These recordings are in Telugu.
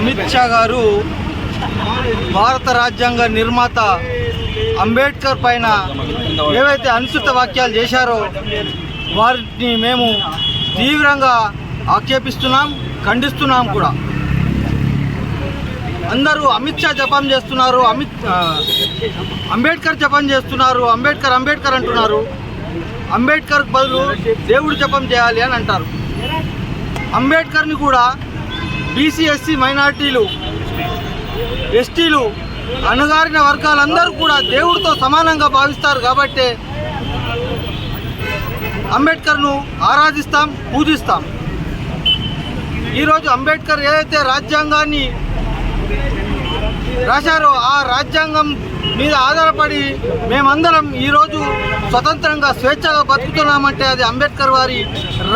అమిత్ షా గారు భారత రాజ్యాంగ నిర్మాత అంబేద్కర్ పైన ఏవైతే అనుసృత వాక్యాలు చేశారో వారిని మేము తీవ్రంగా ఆక్షేపిస్తున్నాం ఖండిస్తున్నాం కూడా. అందరూ అమిత్ షా జపం చేస్తున్నారు అమిత్ అంబేద్కర్ జపం చేస్తున్నారు అంబేద్కర్ అంబేద్కర్ అంటున్నారు. అంబేద్కర్ బదులు దేవుడు జపం చేయాలి అని అంటారు. అంబేద్కర్ని కూడా బీసీ ఎస్సీ మైనార్టీలు ఎస్టీలు అణగారిన వర్గాలందరూ కూడా దేవుడితో సమానంగా భావిస్తారు కాబట్టి అంబేద్కర్ను ఆరాధిస్తాం పూజిస్తాం. ఈరోజు అంబేద్కర్ ఏదైతే రాజ్యాంగాన్ని రాశారో ఆ రాజ్యాంగం మీద ఆధారపడి మేమందరం ఈరోజు స్వతంత్రంగా స్వేచ్ఛగా బతుకుతున్నామంటే అది అంబేద్కర్ వారి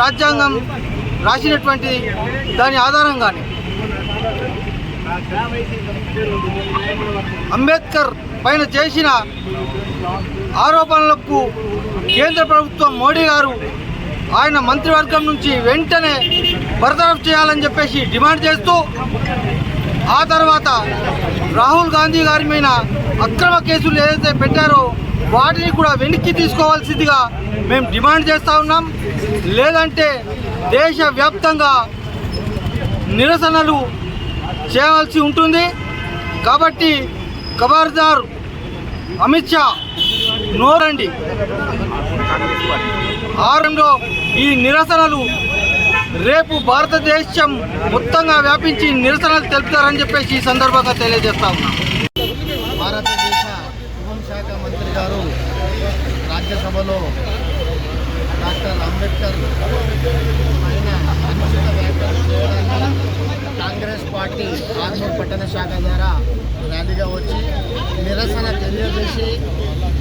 రాజ్యాంగం. రాసినటువంటి దాని ఆధారంగానే అంబేద్కర్ పైన చేసిన ఆరోపణలకు కేంద్ర ప్రభుత్వం మోడీ గారు ఆయన మంత్రివర్గం నుంచి వెంటనే బర్తరఫ్ చేయాలని చెప్పేసి డిమాండ్ చేస్తూ ఆ తర్వాత రాహుల్ గాంధీ గారి మీద అక్రమ కేసులు ఏదైతే పెట్టారో వాటిని కూడా వెనక్కి తీసుకోవాల్సిందిగా మేము డిమాండ్ చేస్తూ ఉన్నాం. లేదంటే దేశవ్యాప్తంగా నిరసనలు చేయవలసి ఉంటుంది. కాబట్టి ఖబర్దార్ అమిత్ షా నోరండి. ఆరంలో ఈ నిరసనలు రేపు భారతదేశం మొత్తంగా వ్యాపించి నిరసనలు తెలుపుతారని చెప్పేసి ఈ సందర్భంగా తెలియజేస్తా ఉన్నాం. భారతదేశ హోంశాఖ మంత్రి గారు రాజ్యసభలో డాక్టర్ అంబేద్కర్ ఆయన అనుచిత వ్యాఖ్యలు చేయడానికి కాంగ్రెస్ పార్టీ ఆర్మూర్ పట్టణ శాఖ ద్వారా ర్యాలీగా వచ్చి నిరసన తెలియజేసి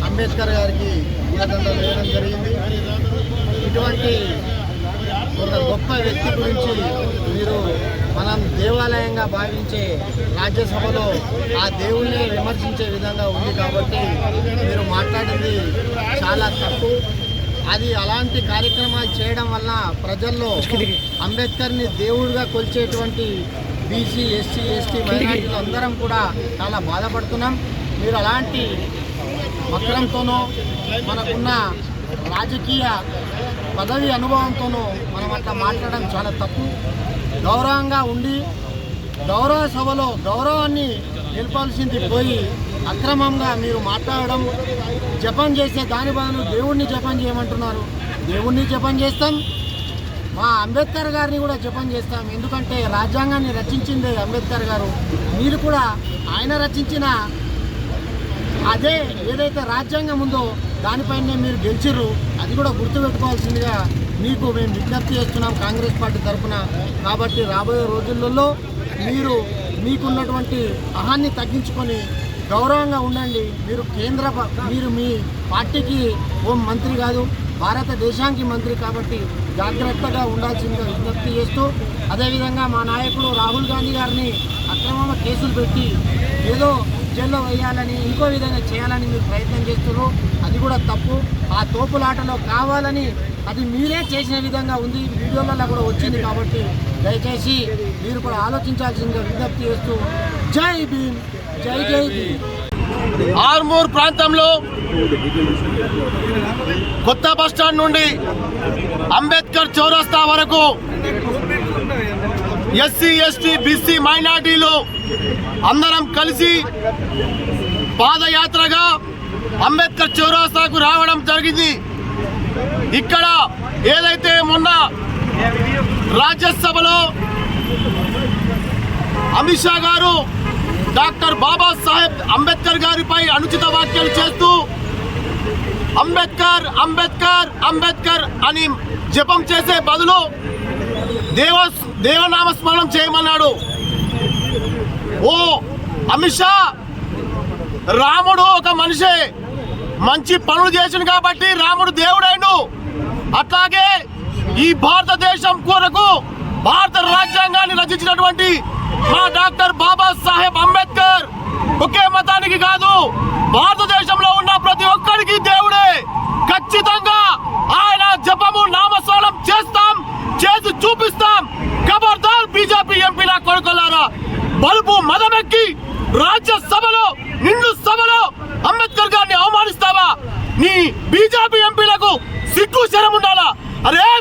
అంబేద్కర్ గారికి పూలదండ వేయడం జరిగింది. ఇటువంటి ఒక గొప్ప వ్యక్తి గురించి మీరు మనం దేవాలయంగా భావించే రాజ్యసభలో ఆ దేవుణ్ణి విమర్శించే విధంగా ఉంది కాబట్టి మీరు మాట్లాడింది చాలా తప్పు. అది అలాంటి కార్యక్రమాలు చేయడం వల్ల ప్రజల్లో అంబేద్కర్ని దేవుడిగా కొలిచేటువంటి బీసీ ఎస్సీ ఎస్టీ మైనార్టీలు అందరం కూడా చాలా బాధపడుతున్నాం. మీరు అలాంటి వక్రంతోనో మనకున్న రాజకీయ పదవి అనుభవంతోనూ మనం అట్లా మాట్లాడడం చాలా తప్పు. గౌరవంగా ఉండి గౌరవ సభలో గౌరవాన్ని నిలపాల్సింది పోయి అక్రమంగా మీరు మాట్లాడడం జపం చేసే దాని బదులు దేవుణ్ణి జపం చేయమంటున్నారు. దేవుణ్ణి జపం చేస్తాం. మా అంబేద్కర్ గారిని కూడా జపం చేస్తాం. ఎందుకంటే రాజ్యాంగాన్ని రచించిందే అంబేద్కర్ గారు. మీరు కూడా ఆయన రచించిన అదే ఏదైతే రాజ్యాంగం ఉందో దానిపైనే మీరు గెలిచిర్రు. అది కూడా గుర్తుపెట్టుకోవాల్సిందిగా మీకు మేము విజ్ఞప్తి చేస్తున్నాం కాంగ్రెస్ పార్టీ తరఫున కాబట్టి రాబోయే రోజులలో మీరు మీకున్నటువంటి అహాన్ని తగ్గించుకొని గౌరవంగా ఉండండి. మీరు కేంద్ర ప- మీరు మీ పార్టీకి ఓ మంత్రి కాదు భారతదేశానికి మంత్రి కాబట్టి జాగ్రత్తగా ఉండాల్సిందిగా విజ్ఞప్తి చేస్తూ అదేవిధంగా మా నాయకుడు రాహుల్ గాంధీ గారిని అక్రమ కేసులు పెట్టి ఏదో జైల్లో వేయాలని ఇంకో విధంగా చేయాలని మీరు ప్రయత్నం చేస్తున్నారు. అది కూడా తప్పు. ఆ తోపులాటలో కావాలని అది మీరే చేసిన విధంగా ఉంది. వీడియోలలో కూడా వచ్చింది కాబట్టి దయచేసి మీరు కూడా ఆలోచించాల్సిందిగా విజ్ఞప్తి చేస్తూ జై భీమ్ జై జై భీమ్. ఆర్మూర్ ప్రాంతంలో కొత్త బస్టాండ్ నుండి అంబేద్కర్ చౌరస్తా వరకు ఎస్సీ ఎస్టీ బీసీ మైనార్టీలు అందరం కలిసి పాదయాత్రగా అంబేద్కర్ చౌరాస్తాకు రావడం జరిగింది. ఇక్కడ ఏదైతే మొన్న రాజ్యసభలో అమిత్ షా గారు డాక్టర్ బాబాసాహెబ్ అంబేద్కర్ గారిపై అనుచిత వ్యాఖ్యలు చేస్తూ అంబేద్కర్ అంబేద్కర్ అంబేద్కర్ అని జపం చేసే బదులు దేవ దేవనామస్మరణం చేయమన్నాడు. ఓ అమిత్ షా రాముడు ఒక మనిషే. మంచి పనులు చేసిండు కాబట్టి రాముడు దేవుడైండు. అట్లాగే ఈ భారతదేశం కొరకు భారత రాజ్యాంగాన్ని రచించినటువంటి మా డాక్టర్ బాబా సాహెబ్ అంబేద్కర్ ఒకే మతానికి కాదు భారతదేశంలో ఉన్న ప్రతి ఒక్కరికి దేవుడే ఖచ్చితంగా ఆయన జపము నామస్మరణం చేస్తాం చేసి చూపిస్తాం ఖబర్దార్ బీజేపీ ఎంపీల కొడుకులారా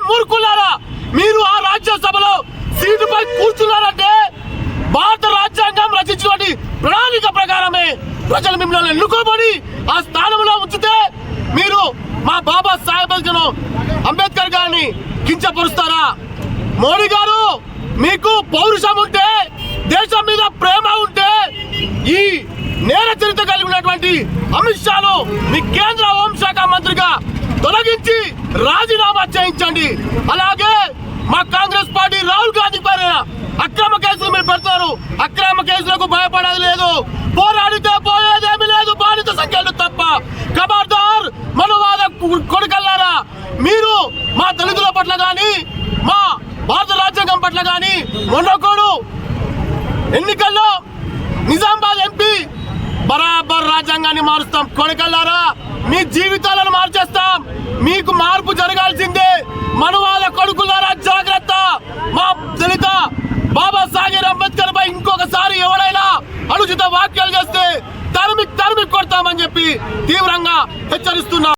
మూర్ఖులారా మీరు ఆ రాజ్యసభలో సీటుపై కూర్చున్నారంటే భారత రాజ్యాంగం రచించినటువంటి ప్రణాళిక ప్రకారమే ప్రజలు మిమ్మల్ని ఎన్నుకోబడి ఆ స్థానంలో ఉంచితే మీరు మా బాబా సాహెబ్ అంబేద్కర్ గారిని కించపరుస్తారా? మోడీ గారు మీకు పౌరుషం ఉంటే దేశం మీద ప్రేమ ఉంటే ఈ నేర చరిత్ర కలిగి ఉన్నటువంటి అమిత్ షాను మీ కేంద్ర హోంశాఖ మంత్రిగా తొలగించి రాజీనామా చేయించండి. అలాగే మా కాంగ్రెస్ పార్టీ రాహుల్ గాంధీ పైన అక్రమ కేసులు మీరు పెడతారు అక్రమ కేసులకు భయపడేది లేదు పోరాడితే పోయేదేమీ లేదు బాధిత సంఖ్యలు తప్ప ఖబర్దార్ మనువాద కు- కొడుకల్లారా మీరు మా దళితుల పట్ల కానీ మా భారత రాజ్యాంగం పట్ల కానీ మొండకోడు ఎన్నికల్లో నిజామాబాద్ ఎంపీ బరాబర్ రాజ్యాంగాన్ని మారుస్తాం. కొడకల్లారా మీ జీవితాలను మార్చేస్తాం. మీకు మార్పు జరగాల్సిందే. మనవాళ్ళ కొడుకులారా జాగ్రత్త. మా దళిత బాబా సాహెబ్ అంబేద్కర్ పై ఇంకొకసారి ఎవడైనా అనుచిత వాక్యాలు చేస్తే తరిమి తరిమి కొడతామని చెప్పి తీవ్రంగా హెచ్చరిస్తున్నా.